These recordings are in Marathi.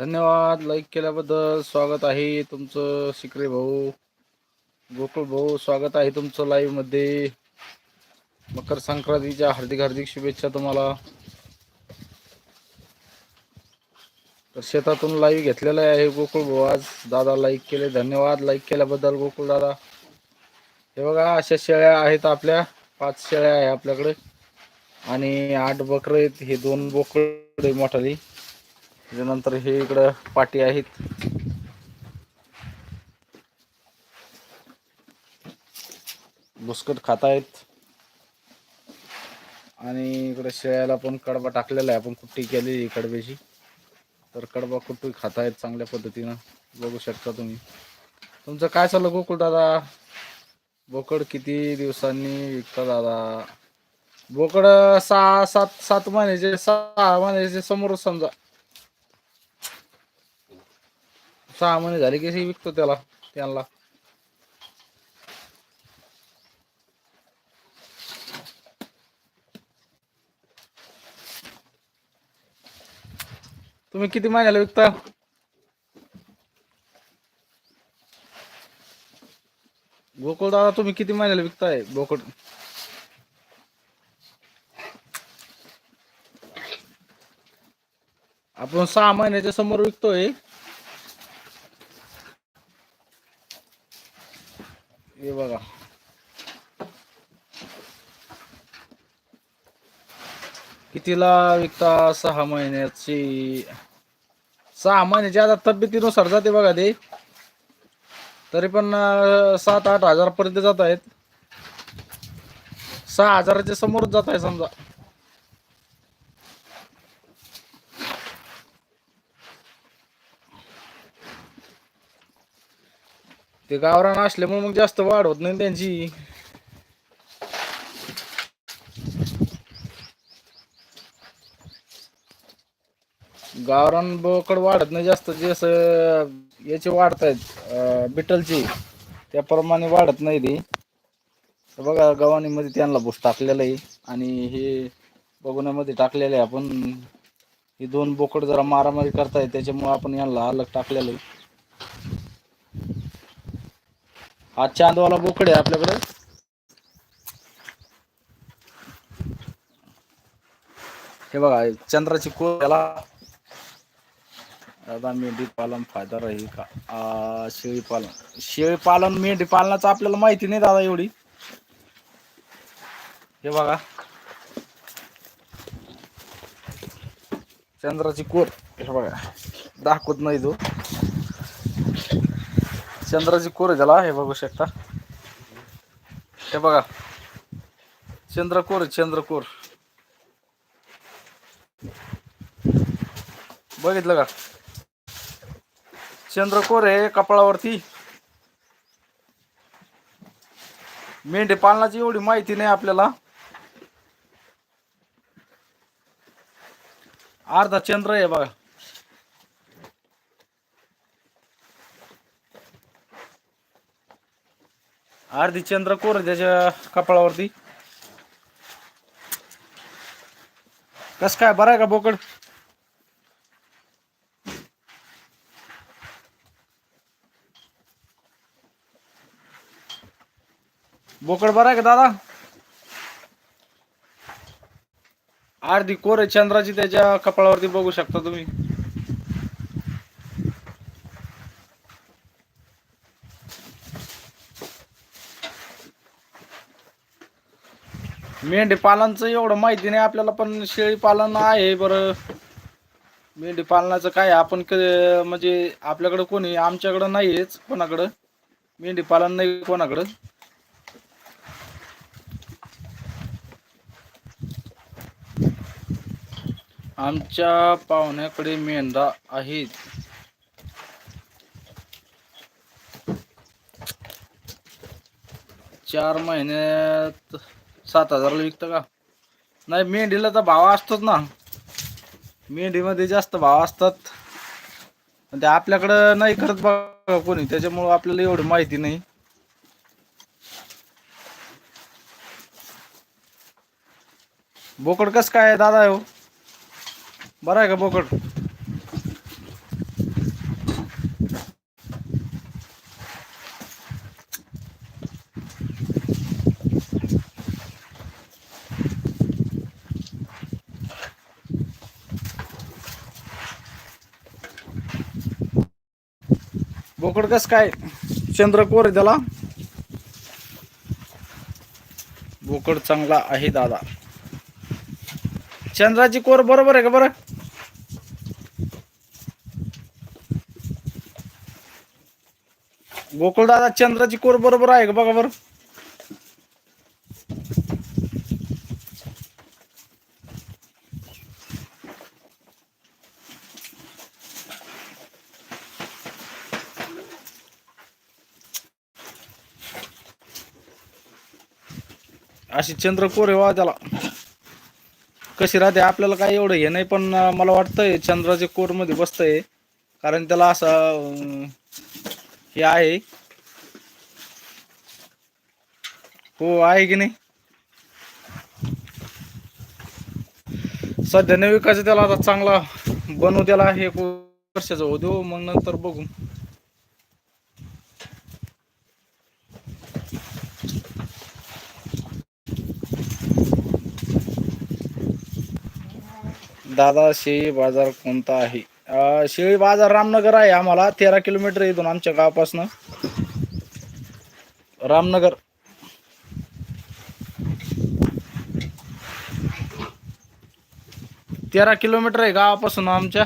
धन्यवाद. लाईक केल्याबद्दल स्वागत आहे तुमचं शिकरे भाऊ गोकुळ भाऊ. स्वागत आहे तुमचं लाईव्हमध्ये मकर संक्रांतीच्या हार्दिक हार्दिक शुभेच्छा तुम्हाला. तर शेतातून लाईव्ह घेतलेला आहे गोकुळ भाऊ आज. दादा लाईक केले धन्यवाद. लाईक केल्याबद्दल गोकुळ दादा. हे बघा अशा शेळ्या आहेत आपल्या. पाच शेळ्या आहे आपल्याकडे. आणि आठ बकरे आहेत. हे दोन बोकड मोठाली. त्याच्यानंतर हे इकडं पाटी आहेत. भुसकट खात आहेत. आणि इकडं शेळ्याला पण कडबा टाकलेला आहे. आपण कुट्टी केलेली कडब्याची. तर कडबा कुट्टी खात आहेत चांगल्या पद्धतीनं. बघू शकता तुम्ही. तुमचं काय चाललं गोकुळ दादा? बोकड किती दिवसांनी विकता दादा? बोकड सहा सात सात महिन्याचे सहा महिन्याचे समोर समजा. सहा महिने झाले की विकतो त्याला त्यांना. तुम्ही किती महिन्याला विकता? गोकुळ दादा तुम्ही किती महिन्याला विकताय बोकड आपण सहा महिन्याच्या समोर विकतोय हे बघा कितीला विकता? सहा महिन्याची. सहा महिन्याची आता तब्येतीनुसार जाते बघा ते. तरी पण सात आठ हजार पर्यंत जात आहेत. सहा हजाराच्या समोरच जात आहे समजा. ते गावरान असल्यामुळे मग जास्त वाढ होत नाही त्यांची. गावरान बोकड वाढत नाही जास्त जे असं याचे वाढत आहेत बिटलची त्याप्रमाणे वाढत नाही ती. तर बघा गव्हाणीमध्ये त्यांना बुस टाकलेलं आहे आणि हे बघण्यामध्ये टाकलेलं आहे आपण. ही दोन बोकड जरा मारामारी करताय त्याच्यामुळे आपण यांना अलग टाकलेलं आहे. हा चांदवाला बोकड आहे आपल्याकडे. हे बघा चंद्राची कोर दादा मेंढी पालन फायदा राहील का? शेळी पालन. शेळी पालन मेंढी पालनाचं आपल्याला माहिती नाही दादा एवढी. हे बघा. चंद्राची कोर. हे बघा. दाखवत नाही तो. चंद्राची कोर झाला हे बघू शकता. हे बघा. चंद्रकोर चंद्रकोर बघितलं का? चंद्रकोर आहे कपाळावरती. मेंढी पालनाची एवढी माहिती नाही आपल्याला. अर्धा चंद्र आहे बघा. अर्धी चंद्रकोर आहे त्याच्या कपाळावरती. कस काय बरं आहे का बोकड? बोकड बरं आहे का दादा? अर्धी कोर आहे चंद्राची त्याच्या कपाळावरती बघू शकता तुम्ही. मेंढी पालनचं एवढं माहिती नाही आपल्याला पण शेळी पालन आहे बरं. मेंढी पालनाचं काय आपण म्हणजे आपल्याकडं कोणी आमच्याकडं नाहीच कोणाकडं. मेंढी पालन नाही कोणाकडं. आमच्या पाहुण्याकडे मेंढा आहेत. चार महिन्यात सात हजारला विकतं का? नाही मेंढीला तर भाव असतोच ना. मेंढीमध्ये जास्त भाव असतात. ते आपल्याकडं नाही करत बघा कोणी. त्याच्यामुळं आपल्याला एवढी माहिती नाही. बोकड कस काय आहे दादा हो? बरं आहे का बोकड? बोकड कस काय? चंद्रकोर आहे त्याला. बोकड चांगला आहे दादा. चंद्राची कोर बरोबर आहे का बरं? गोकुळदादा चंद्राची कोर बरोबर आहे का बघा बरं? अशी चंद्रकोर आहे वा त्याला. कशी राहते आपल्याला काय एवढं हे नाही पण मला वाटतंय चंद्राच्या कोरमध्ये बसतंय. कारण त्याला असं हे आहे. हो आहे की नाही? सध्या नवी विकायचं त्याला आता चांगला बनवू त्याला हे वर्षाचा वर्षाचं होऊ देऊ मग नंतर बघू. दादा शेळी बाजार कोणता आहे? अं, शेळी बाजार रामनगर आहे आम्हाला. तेरा किलोमीटर इथून आमच्या गावापासून. रामनगर. तेरा किलोमीटर आहे गावापासून आमच्या.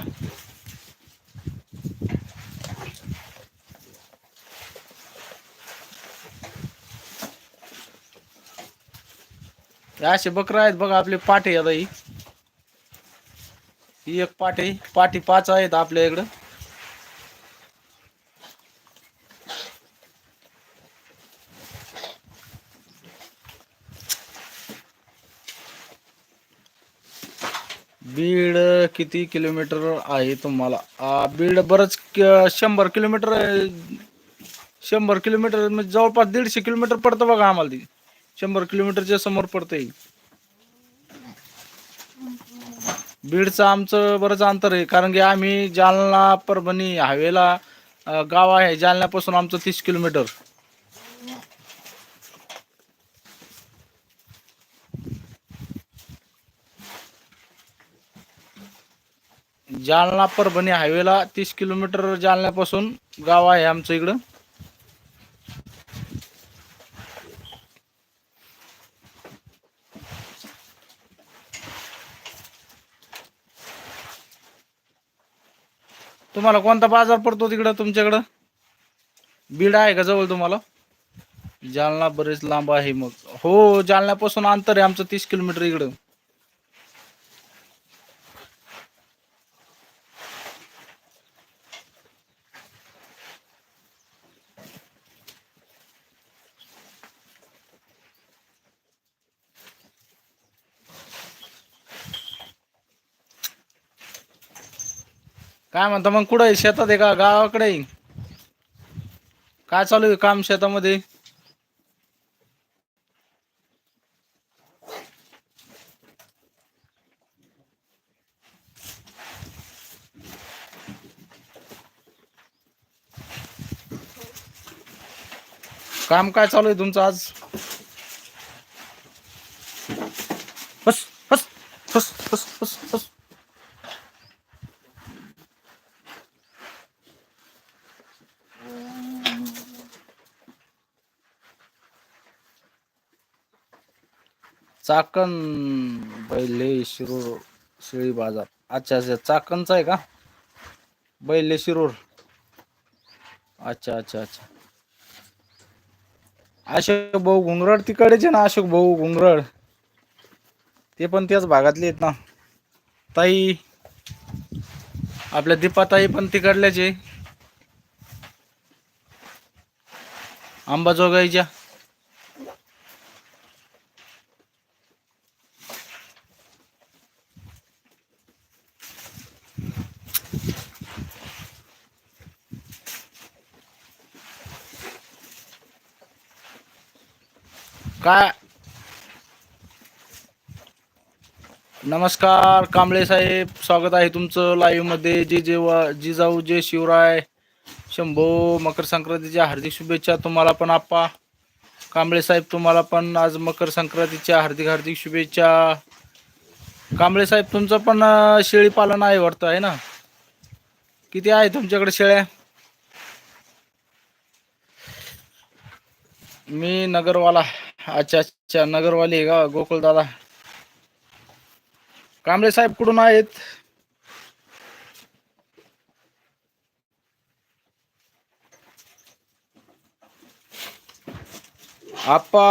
हे असे बकरा आहेत बघा आपले पाठे आता ही. ही एक पाठी पाठी पाच आहेत आपल्या इकडं. बीड किती किलोमीटर आहे तुम्हाला? बीड बरंच शंभर किलोमीटर शंभर किलोमीटर म्हणजे जवळपास दीडशे किलोमीटर पडतं बघा आम्हाला ती. शंभर किलोमीटरच्या समोर पडतंय. बीडचं आमचं बरंच अंतर आहे. कारण की आम्ही जालना परभणी हायवेला गाव आहे. जालन्यापासून आमचं तीस किलोमीटर. जालना परभणी हायवेला तीस किलोमीटर जालन्यापासून गाव आहे आमचं इकडं. तुम्हाला कोणता बाजार पडतो तिकडं तुमच्याकडं? बीड आहे का जवळ तुम्हाला? जालना बरेच लांब आहे मग. हो जालन्यापासून अंतर आहे आमचं तीस किलोमीटर इकडं. काय म्हणता मग कुठं आहे? शेतात आहे का? गावाकडे आहे? काय चालू आहे काम शेतामध्ये? काम काय चालू आहे तुमचं आज? चाकण बैले शिरूर शेळी बाजार. अच्छा अच्छा चाकणचा आहे का? बैले शिरूर. अच्छा अच्छा अच्छा. अशोक भाऊ घुंगरड तिकडेच आहे ना अशोक भाऊ घुंगरड? ते पण त्याच भागातले आहेत ना. ताई आपल्या दीपाताई पण तिकडल्याच आहे. अंबाजोगाईच्या काय? नमस्कार कांबळे साहेब. स्वागत आहे तुमचं लाईव्हमध्ये. जे जेव्हा जिजाऊ जे शिवराय शंभो मकर संक्रांतीच्या हार्दिक शुभेच्छा तुम्हाला पण आप्पा कांबळे साहेब तुम्हाला पण आज मकर संक्रांतीच्या हार्दिक हार्दिक शुभेच्छा. कांबळे साहेब तुमचं पण शेळी पालन आहे वाटतं आहे ना? किती आहे तुमच्याकडे शेळ्या? मी नगरवाला अच्छा अच्छा. नगरवाली आहे का? गोकुळ दादा. कांबळे साहेब कुठून आहेत? आप्पा.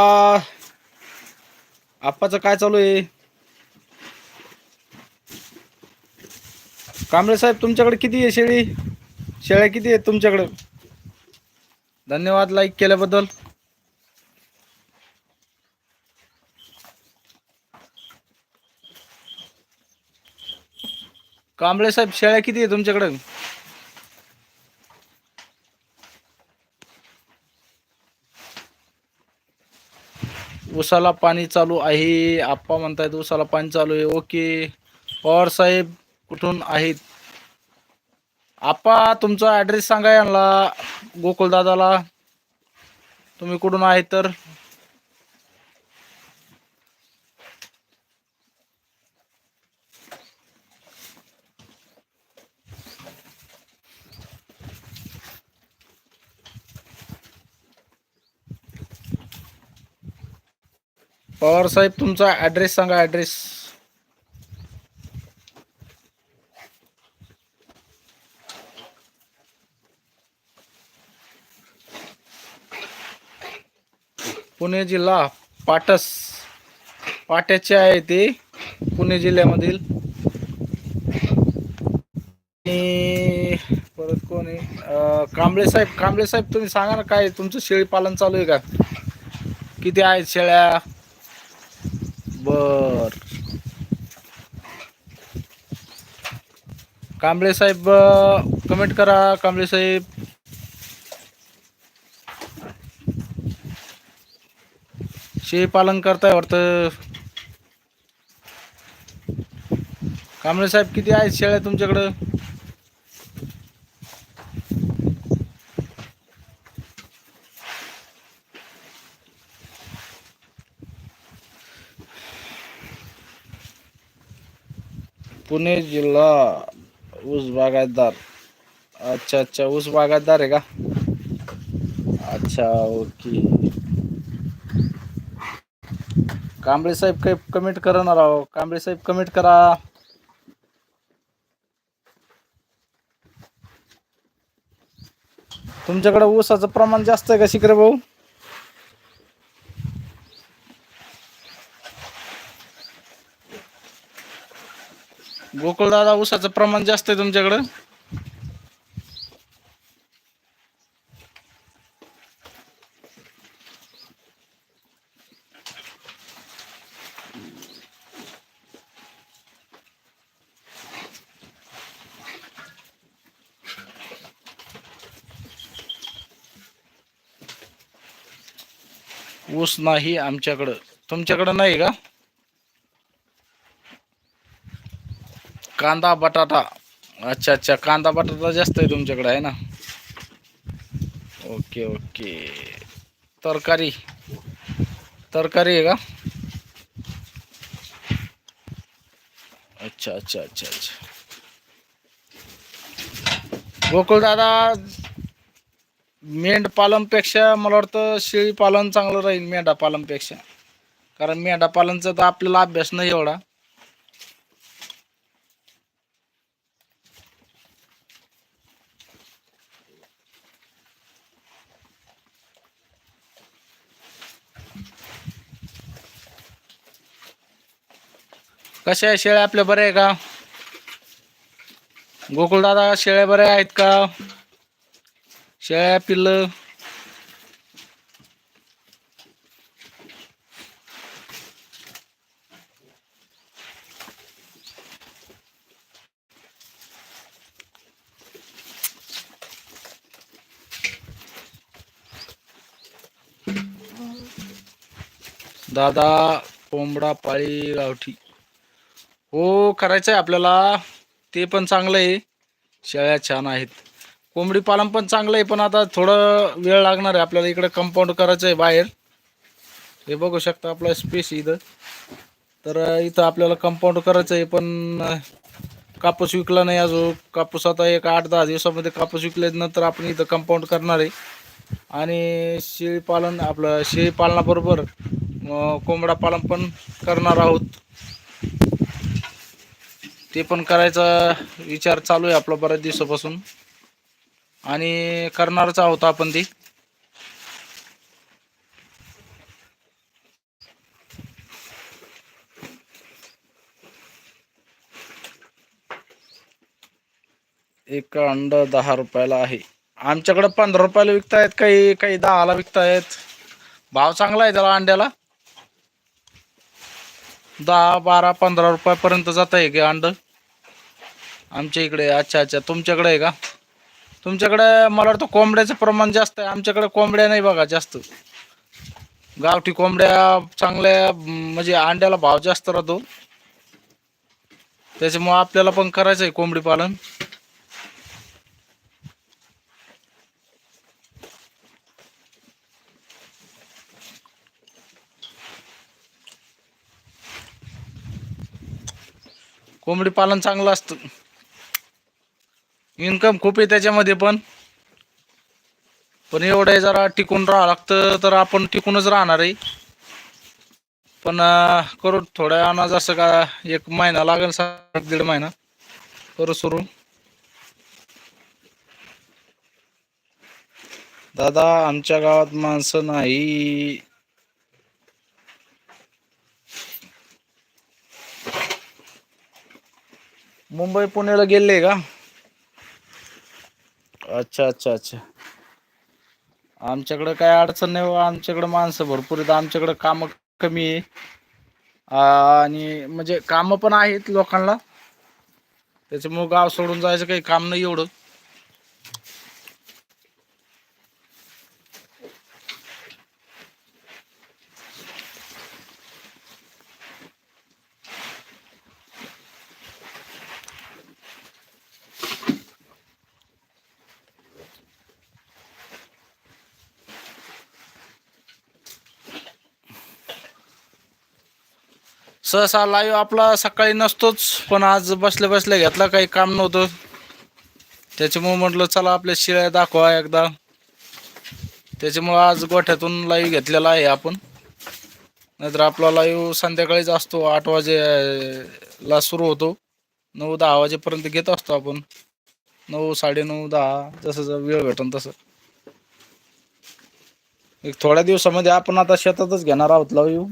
आप्पाचं काय चालू आहे? कांबळे साहेब तुमच्याकडे किती आहे शेळी? शेळ्या किती आहेत तुमच्याकडे? धन्यवाद लाईक केल्याबद्दल. कांबळे साहेब शेळ्या किती आहे तुमच्याकडे? उसाला पाणी चालू आहे. आप्पा म्हणतायत उसाला पाणी चालू आहे. ओके. पवार साहेब कुठून आहेत? आप्पा तुमचा ॲड्रेस सांगा यांना गोकुळ दादाला. तुम्ही कुठून आहेत तर? पवार साहेब तुमचा ॲड्रेस सांगा ॲड्रेस पुणे जिल्हा पाटस पाट्याचे आहे ते पुणे जिल्ह्यामधील. परत कोण आहे? कांबळे साहेब कांबळे साहेब तुम्ही सांगा ना काय तुमचं शेळी पालन चालू आहे का? किती आहेत शेळ्या? बर. कांबळे साहेब कमेंट करा. कांबळे साहेब. शेळी पालन करताय वाटतं. कांबळे साहेब किती आहेत शेळ्या तुमच्याकडं? पुणे जिल्हा ऊस बागायतदार. अच्छा अच्छा ऊस बागायतदार आहे का? अच्छा ओके. कांबळे साहेब काही कमेंट करणार आहो कांबळे साहेब कमेंट करा. तुमच्याकडे ऊसाचं प्रमाण जास्त आहे का शिकरे भाऊ? गोकुळ दादा ऊसाचं प्रमाण जास्त आहे तुमच्याकडं? ऊस नाही आमच्याकडं. तुमच्याकडं नाही का? कांदा बटाटा. अच्छा अच्छा. कांदा बटाटा जास्त आहे तुमच्याकडे आहे ना? Okay okay. तरकारी. तरकारी आहे का? अच्छा अच्छा अच्छा अच्छा. गोकुळ दादा मेंढ मला वाटतं शेळी पालन चांगलं राहील मेंढा पालनपेक्षा. कारण मेंढा पालनचा तर आपल्याला अभ्यास नाही एवढा. कशा आहे शेळ्या आपल्या बरे आहे का? गोकुळदादा शेळ्या बऱ्या आहेत का? शेळ्या पिल्ल. दादा कोंबडा पाळी गावठी. हो करायचं आहे आपल्याला. ते पण चांगलं आहे शेळ्या छान आहेत. कोंबडी पालन पण चांगलं आहे पण आता थोडं वेळ लागणार आहे. आपल्याला इकडं कंपाऊंड करायचं आहे बाहेर. हे बघू शकता आपला स्पेस इथं. तर इथं आपल्याला कंपाऊंड करायचं आहे पण कापूस विकला नाही अजून. कापूस आता एक आठ दहा दिवसामध्ये कापूस विकल्यानंतर आपण इथं कंपाऊंड करणार आहे. आणि शेळीपालन आपलं शेळीपालनाबरोबर अं, कोंबडा पालन पण करणार आहोत. ते पण करायचा विचार चालू आहे आपला बऱ्याच दिवसापासून. आणि करणारच आहोत आपण ते. एक अंड दहा रुपयाला आहे. आमच्याकडे पंधरा रुपयाला विकतायत काही काही दहाला विकतायत. भाव चांगला आहे त्याला अंड्याला. दहा बारा पंधरा रुपयापर्यंत जात आहे की अंड. आमच्या इकडे अच्छा अच्छा तुमच्याकडे आहे का? तुमच्याकडे मला वाटतं कोंबड्याचं प्रमाण जास्त आहे. आमच्याकडे कोंबड्या नाही बघा जास्त. गावठी कोंबड्या चांगल्या म्हणजे अंड्याला भाव जास्त राहतो. त्याच्यामुळं आपल्याला पण करायचं आहे कोंबडी पालन. कोंबडी पालन चांगलं असतं. इन्कम खूप आहे त्याच्यामध्ये पण. पण एवढं जरा टिकून राहावं लागतं तर आपण टिकूनच राहणार आहे. पण करू थोड्या आणा जसं का एक महिना लागेल सा दीड महिना. करू सुरू. दादा आमच्या गावात माणसं नाही. मुंबई पुण्याला गेले का? अच्छा अच्छा अच्छा. आमच्याकडं काय अडचण नाही बाबा आमच्याकडं माणसं भरपूर आहेत. आमच्याकडं कामं कमी आहे. आणि म्हणजे कामं पण आहेत लोकांना. त्याच्यामुळं गाव सोडून जायचं काही काम नाही एवढं. सहसा लाईव्ह आपला सकाळी नसतोच पण आज बसल्या बसल्या घेतला काही काम नव्हतं. त्याच्यामुळं म्हटलं चला आपल्या शिळ्या दाखवा एकदा. त्याच्यामुळं आज गोठ्यातून लाईव्ह घेतलेला आहे आपण. नाहीतर आपला लाईव्ह संध्याकाळीच असतो आठ वाजेला सुरू होतो. नऊ दहा वाजेपर्यंत घेत असतो आपण. नऊ साडेनऊ दहा जसं जसं वेळ भेटन तसं. एक थोड्या दिवसामध्ये आपण आता शेतातच घेणार आहोत लाईव्ह